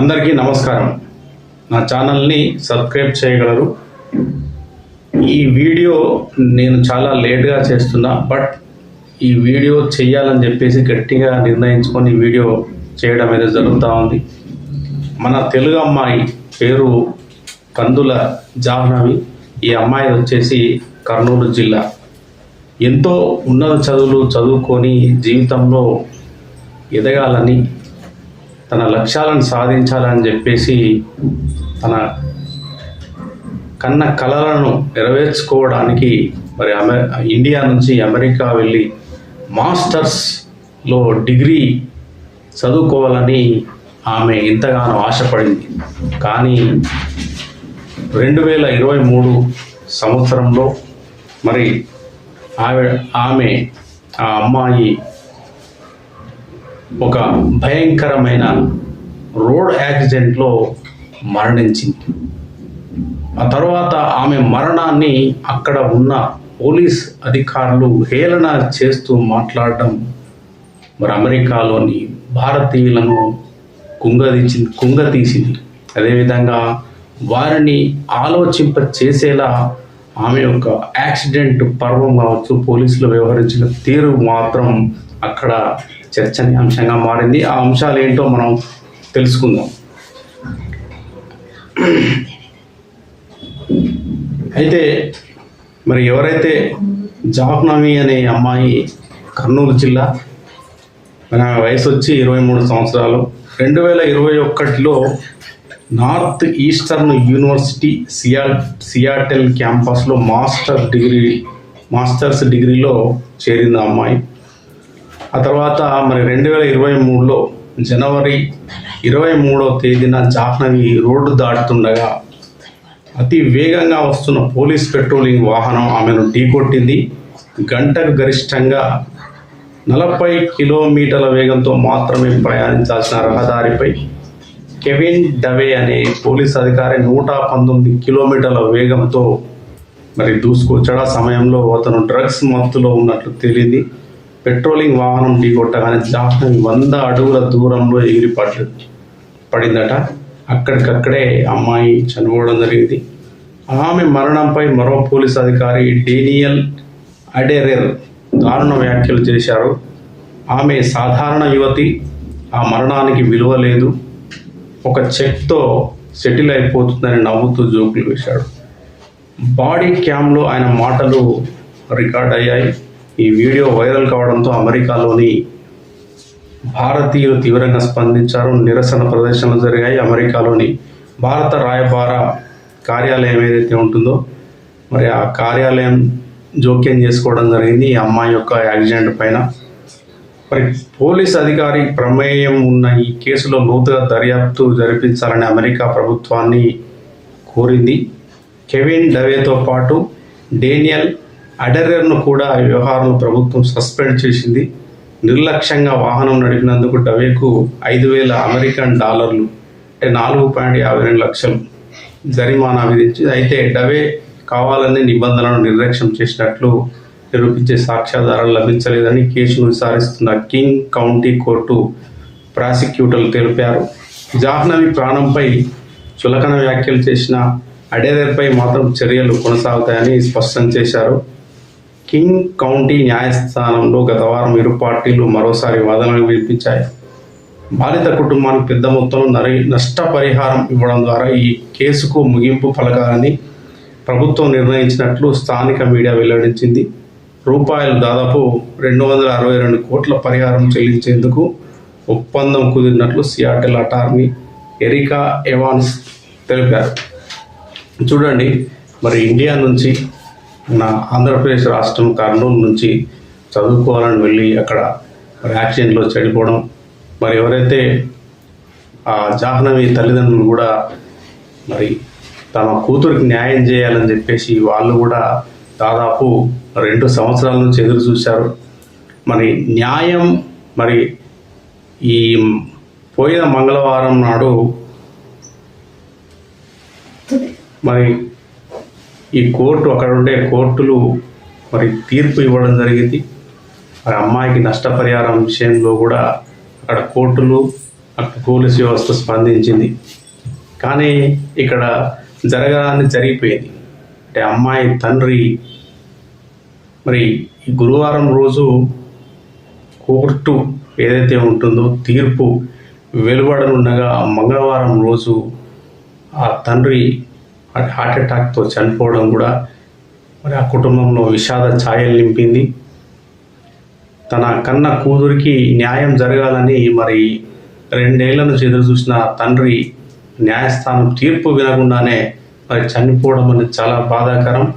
అందరికీ నమస్కారం. నా ఛానల్ని సబ్స్క్రైబ్ చేయగలరు. ఈ వీడియో నేను చాలా లేట్గా చేస్తున్నా బట్ ఈ వీడియో చేయాలని చెప్పేసి గట్టిగా నిర్ణయించుకొని వీడియో చేయడం అనేది జరుగుతూ ఉంది. మన తెలుగు అమ్మాయి పేరు కందుల జాహ్నవి. ఈ అమ్మాయి వచ్చేసి కర్నూలు జిల్లా. ఎంతో ఉన్నత చదువులు చదువుకొని జీవితంలో ఎదగాలని తన లక్ష్యాలను సాధించాలని చెప్పేసి తన కన్న కళలను నెరవేర్చుకోవడానికి మరి అమె ఇండియా నుంచి అమెరికా వెళ్ళి మాస్టర్స్లో డిగ్రీ చదువుకోవాలని ఆమె ఎంతగానో ఆశపడింది. కానీ రెండు వేల ఇరవై మూడు సంవత్సరంలో మరి ఆమె ఆమె ఆ అమ్మాయి ఒక భయంకరమైన రోడ్ యాక్సిడెంట్లో మరణించింది. ఆ తర్వాత ఆమె మరణాన్ని అక్కడ ఉన్న పోలీస్ అధికారులు హేళన చేస్తూ మాట్లాడడం మరి అమెరికాలోని భారతీయులను కుంగదీసి కుంగతీసింది. అదేవిధంగా వారిని ఆలోచింప చేసేలా ఆమె యొక్క యాక్సిడెంట్ పర్వం కావచ్చు పోలీసులు వ్యవహరించిన తీరు మాత్రం అక్కడ చర్చనీయాంశంగా మారింది. ఆ అంశాలు ఏంటో మనం తెలుసుకుందాం. అయితే మరి ఎవరైతే జాహ్నవి అనే అమ్మాయి కర్నూలు జిల్లా మరి ఆమె వయసు వచ్చి ఇరవై మూడు సంవత్సరాలు. రెండు వేల ఇరవై ఒకటిలో నార్త్ ఈస్టర్న్ యూనివర్సిటీ సియా సియాటెల్ క్యాంపస్లో మాస్టర్ డిగ్రీ మాస్టర్స్ డిగ్రీలో చేరింది ఆ అమ్మాయి. ఆ తర్వాత మరి రెండు వేల ఇరవై మూడులో జనవరి ఇరవై మూడో తేదీన జాహ్నవి రోడ్డు దాటుతుండగా అతి వేగంగా వస్తున్న పోలీస్ పెట్రోలింగ్ వాహనం ఆమెను ఢీకొట్టింది. గంటకు గరిష్టంగా నలభై కిలోమీటర్ల వేగంతో మాత్రమే ప్రయాణించాల్సిన రహదారిపై కెవిన్ డవే అనే పోలీస్ అధికారి నూట పంతొమ్మిది కిలోమీటర్ల వేగంతో మరి దూసుకొచ్చాడు. ఆ సమయంలో అతను డ్రగ్స్ మత్తులో ఉన్నట్లు తేలింది. పెట్రోలింగ్ వాహనం ఢీకొట్టగానే జాహ్నవి వంద అడుగుల దూరంలో ఎగిరి పడ్డ పడిందట. అక్కడికక్కడే అమ్మాయి చనిపోవడం జరిగింది. ఆమె మరణంపై మరో పోలీస్ అధికారి డేనియల్ అడెరెర్ దారుణ వ్యాఖ్యలు చేశారు. ఆమె సాధారణ యువతి ఆ మరణానికి విలువ లేదు. ఒక చెక్తో సెటిల్ అయిపోతుందని నవ్వుతూ జోకులు వేశాడు. బాడీ క్యామ్లో ఆయన మాటలు రికార్డ్ అయ్యాయి. ఈ వీడియో వైరల్ కావడంతో అమెరికాలోని భారతీయులు తీవ్రంగా స్పందించారు. నిరసన ప్రదర్శనలు జరిగాయి. అమెరికాలోని భారత రాయబార కార్యాలయం ఏదైతే ఉంటుందో మరి ఆ కార్యాలయం జోక్యం చేసుకోవడం జరిగింది. ఈ అమ్మాయి యొక్క యాక్సిడెంట్ పైన. మరి పోలీస్ అధికారి ప్రమేయం ఉన్న ఈ కేసులో లోతుగా దర్యాప్తు జరిపించాలని అమెరికా ప్రభుత్వాన్ని కోరింది. కెవిన్ డవేతో పాటు డేనియల్ అడెరర్ను కూడా ఈ వ్యవహారంలో ప్రభుత్వం సస్పెండ్ చేసింది. నిర్లక్ష్యంగా వాహనం నడిపినందుకు డవేకు ఐదు వేల అమెరికన్ డాలర్లు అంటే నాలుగు పాయింట్ యాభై రెండు లక్షలు జరిమానా విధించింది. అయితే డవే కావాలనే నిబంధనలను నిర్లక్ష్యం చేసినట్లు నిరూపించే సాక్ష్యాధారాలు లభించలేదని కేసును విచారిస్తున్న కింగ్ కౌంటీ కోర్టు ప్రాసిక్యూటర్లు తెలిపారు. జాహ్నవి ప్రాణంపై చులకన వ్యాఖ్యలు చేసిన అడేరర్పై మాత్రం చర్యలు కొనసాగుతాయని స్పష్టం చేశారు. కింగ్ కౌంటీ న్యాయస్థానంలో గత వారం ఇరు పార్టీలు మరోసారి వాదనలు వినిపించాయి. బాధిత కుటుంబానికి పెద్ద మొత్తంలో నరి నష్టపరిహారం ఇవ్వడం ద్వారా ఈ కేసుకు ముగింపు పలకాలని ప్రభుత్వం నిర్ణయించినట్లు స్థానిక మీడియా వెల్లడించింది. రూపాయలు దాదాపు రెండు వందల అరవై రెండు కోట్ల పరిహారం చెల్లించేందుకు ఒప్పందం కుదిరినట్లు సియాటెల్ అటార్నీ ఎరికా ఎవాన్స్ తెలిపారు. చూడండి మరి ఇండియా నుంచి మన ఆంధ్రప్రదేశ్ రాష్ట్రం కర్నూలు నుంచి చదువుకోవాలని వెళ్ళి అక్కడ మరి యాక్సిడెంట్లో చనిపోవడం మరి ఎవరైతే ఆ జాహ్నవి తల్లిదండ్రులు కూడా మరి తమ కూతురికి న్యాయం చేయాలని చెప్పేసి వాళ్ళు కూడా దాదాపు రెండు సంవత్సరాల నుంచి ఎదురు చూశారు. మరి న్యాయం మరి ఈ పోయిన మంగళవారం నాడు మరి ఈ కోర్టు అక్కడ ఉండే కోర్టులు మరి తీర్పు ఇవ్వడం జరిగింది. మరి అమ్మాయికి నష్టపరిహారం విషయంలో కూడా అక్కడ కోర్టులు అక్కడ పోలీసు వ్యవస్థ స్పందించింది. కానీ ఇక్కడ జరగాలని జరిగిపోయింది. అంటే అమ్మాయి తండ్రి మరి గురువారం రోజు కోర్టు ఏదైతే ఉంటుందో తీర్పు వెలువడనుండగా మంగళవారం రోజు ఆ తండ్రి హార్ట్ అటాక్తో చనిపోవడం కూడా మరి ఆ కుటుంబంలో విషాద ఛాయలు నింపింది. తన కన్న కూతురికి న్యాయం జరగాలని మరి రెండేళ్ళ నుంచి ఎదురు చూసిన తండ్రి న్యాయస్థానం తీర్పు వినకుండానే మరి చనిపోవడం అనేది చాలా బాధాకరం.